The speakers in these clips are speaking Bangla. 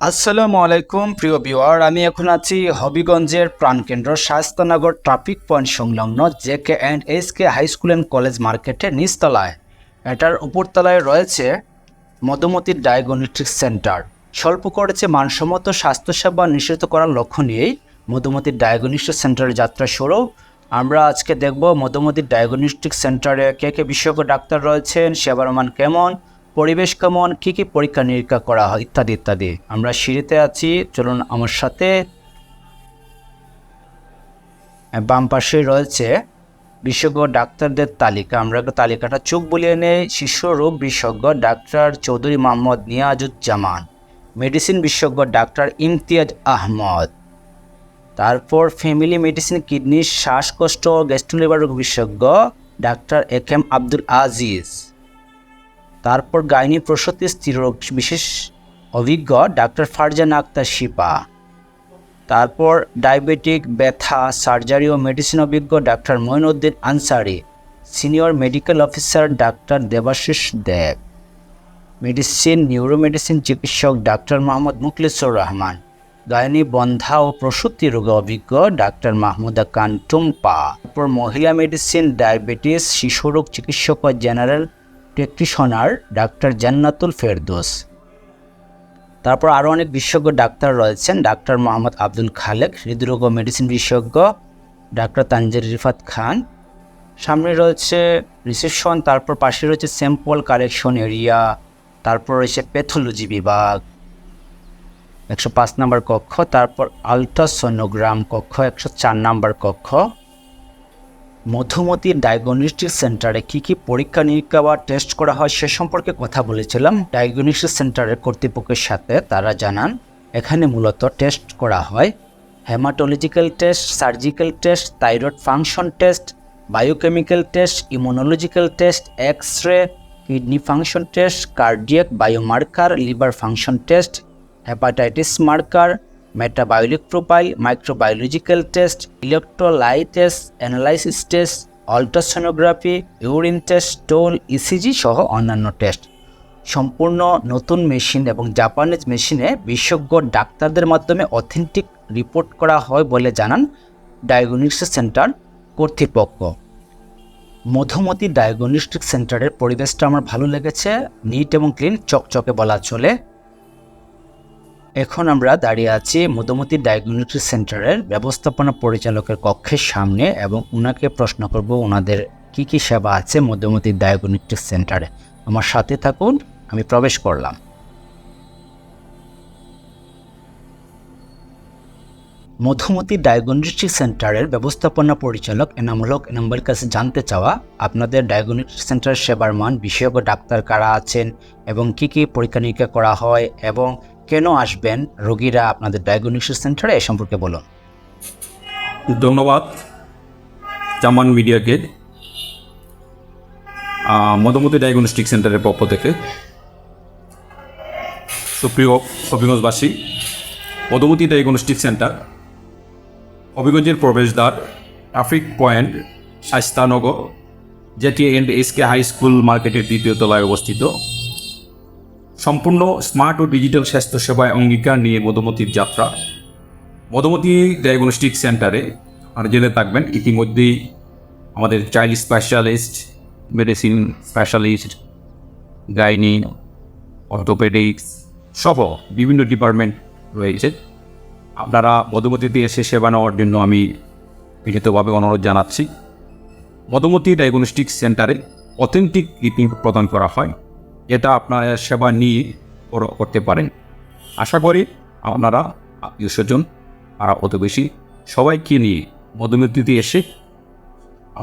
আসসালামু আলাইকুম, প্রিয় ভিউয়ার। আমি এখন আছি হবিগঞ্জের প্রাণকেন্দ্র শায়স্তানগর ট্রাফিক পয়েন্ট সংলগ্ন J K and S K high school and college মার্কেটের নিচতলায়। এটার উপরতলায় রয়েছে মধুমতির ডায়াগনস্টিক সেন্টার। স্বল্প করেছে মানসম্মত স্বাস্থ্যসেবা নিশ্চিত করার লক্ষ্য নিয়েই মধুমতির ডায়াগনস্টিক সেন্টারের যাত্রা শুরু। আমরা আজকে দেখব মধুমতির ডায়াগনস্টিক সেন্টারে কে কে বিশেষজ্ঞ ডাক্তার রয়েছেন সেবার মান কেমন পরিবেশ কেমন, কী কী পরীক্ষা নিরীক্ষা করা হয়, ইত্যাদি ইত্যাদি। আমরা সিঁড়িতে আছি, চলুন আমার সাথে। বাম পাশে রয়েছে বিশেষজ্ঞ ডাক্তারদের তালিকা। আমরা তালিকাটা চোখ বুলিয়ে নেই। শিশু রোগ বিশেষজ্ঞ ডাক্তার চৌধুরী মোহাম্মদ নিয়াজুজ্জামান, মেডিসিন বিশেষজ্ঞ ডাক্তার ইমতিয়াজ আহমদ, তারপর ফ্যামিলি মেডিসিন, কিডনি, শ্বাসকষ্ট, গ্যাস্ট্রোলিভার রোগ বিশেষজ্ঞ doctor A M Abdul Aziz. তারপর গাইনি প্রসূতি স্ত্রীরোগ বিশেষ অভিজ্ঞ ডাক্তার ফারজান আক্তার শিপা। তারপর ডায়াবেটিক, ব্যথা, সার্জারি ও মেডিসিন অভিজ্ঞ doctor Moinuddin Ansari, senior medical officer doctor Debashish Deb, medicine, neuromedicine চিকিৎসক ডাক্তার মোহাম্মদ মুখলিসুর রহমান গায়নী বন্ধা ও প্রসূতি রোগে অভিজ্ঞ ডাক্তার মাহমুদা খান টুম্পা তারপর মহিলা মেডিসিন, ডায়াবেটিস শিশুরোগ চিকিৎসক ও general practitioner doctor Jannatul Ferdous তারপর আরও অনেক বিশেষজ্ঞ ডাক্তার রয়েছেন, ডাক্তার মোহাম্মদ আব্দুল খালেক, হৃদরোগ ও মেডিসিন বিশেষজ্ঞ ডাক্তার তানজির রিফাত খান। সামনে রয়েছে রিসেপশন তারপর পাশে রয়েছে স্যাম্পল কালেকশন এরিয়া তারপর রয়েছে প্যাথোলজি বিভাগ, একশো পাঁচ নম্বর কক্ষ, তারপর আলট্রাসোনোগ্রাম কক্ষ, একশো চার নম্বর কক্ষ। মধুমতি ডায়াগনস্টিক সেন্টারে কি কি পরীক্ষা, নিরীক্ষা বা টেস্ট করা হয় সে সম্পর্কে কথা বলেছিলাম। ডায়াগনস্টিক সেন্টারের কর্তৃপক্ষের সাথে তারা জানান, এখানে মূলত টেস্ট করা হয়। Haematological test surgical test thyroid function test biochemical test immunological test X ray kidney function test cardiac biomarker liver function test hepatitis marker metabolic profile microbiological test electrolytes analysis test ultrasonography urine test stool ECG সহ অন্যান্য টেস্ট সম্পূর্ণ নতুন মেশিন এবং জাপানিজ মেশিনে বিশেষজ্ঞ ডাক্তারদের মাধ্যমে অথেন্টিক রিপোর্ট করা হয় বলে জানান ডায়াগনস্টিক সেন্টার কর্তৃপক্ষ। মধুমতি ডায়াগনস্টিক সেন্টারের পরিবেশটা আমার ভালো লেগেছে নিট এবং ক্লিন চকচকে বলা চলে। এখন আমরা দাঁড়িয়ে আছি মধুমতি ডায়াগনস্টিক সেন্টারের ব্যবস্থাপনা পরিচালকের কক্ষের সামনে এবং ওনাকে প্রশ্ন করব ওনাদের কি কি সেবা আছে মধুমতি ডায়াগনস্টিক সেন্টারে আমার সাথে থাকুন, আমি প্রবেশ করলাম। মধুমতি ডায়াগনস্টিক সেন্টারের ব্যবস্থাপনা পরিচালক এনামুল হক এনামের কাছে জানতে চাওয়া, আপনাদের ডায়াগনস্টিক সেন্টার সেবার মান, বিশেষজ্ঞ ডাক্তার কারা আছেন এবং কি কি পরীক্ষা নিরীক্ষা করা হয় এবং কেন আসবেন? রোগীরা আপনাদের ডায়াগনস্টিক সেন্টারে এ সম্পর্কে বলুন। ধন্যবাদ জামান আহ, মধুমতি ডায়াগনস্টিক সেন্টারের পক্ষ থেকে। সুপ্রিয় হবিগঞ্জবাসী মধুমতি ডায়াগনস্টিক সেন্টার হবিগঞ্জের প্রবেশদ্বার traffic point Shaistanagar JT and S K high school মার্কেটের দ্বিতীয় তলায় অবস্থিত। সম্পূর্ণ স্মার্ট ও ডিজিটাল স্বাস্থ্যসেবায় অঙ্গীকার নিয়ে মধুমতির যাত্রা। মধুমতি ডায়াগনস্টিক সেন্টারে আর জেনে থাকবেন, ইতিমধ্যেই আমাদের child specialist, medicine specialist, gynae, orthopaedics সহ বিভিন্ন ডিপার্টমেন্ট রয়েছে। আপনারা মধুমতিতে এসে সেবা নেওয়ার জন্য আমি বিনীতভাবে অনুরোধ জানাচ্ছি। মধুমতি ডায়াগনস্টিক সেন্টারে অথেন্টিক রিপিং প্রদান করা হয়। এটা আপনারা সেবা নিয়ে করতে পারেন। আশা করি আপনারা আত্মীয় স্বজন আর প্রতিবেশী সবাইকে নিয়ে মধুমতিতে এসে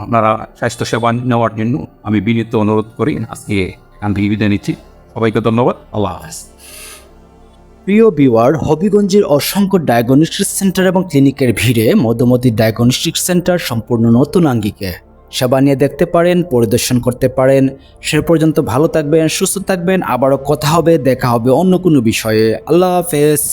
আপনারা স্বাস্থ্যসেবা নেওয়ার জন্য আমি বিনীত অনুরোধ করি। আজকে এখান থেকে বিদায় নিচ্ছি। সবাইকে ধন্যবাদ। আল্লাহ হাফেজ। প্রিয় বিওয়ার হবিগঞ্জের অসংখ্য ডায়াগনস্টিক সেন্টার এবং ক্লিনিকের ভিড়ে মধুমতি ডায়াগনস্টিক সেন্টার সম্পূর্ণ নতুন আঙ্গিকে। সেবা নিয়ে দেখতে পারেন, পরিদর্শন করতে পারেন। সে পর্যন্ত ভালো থাকবেন, সুস্থ থাকবেন। আবারও কথা হবে, দেখা হবে অন্য কোনো বিষয়ে। আল্লাহ হাফেজ।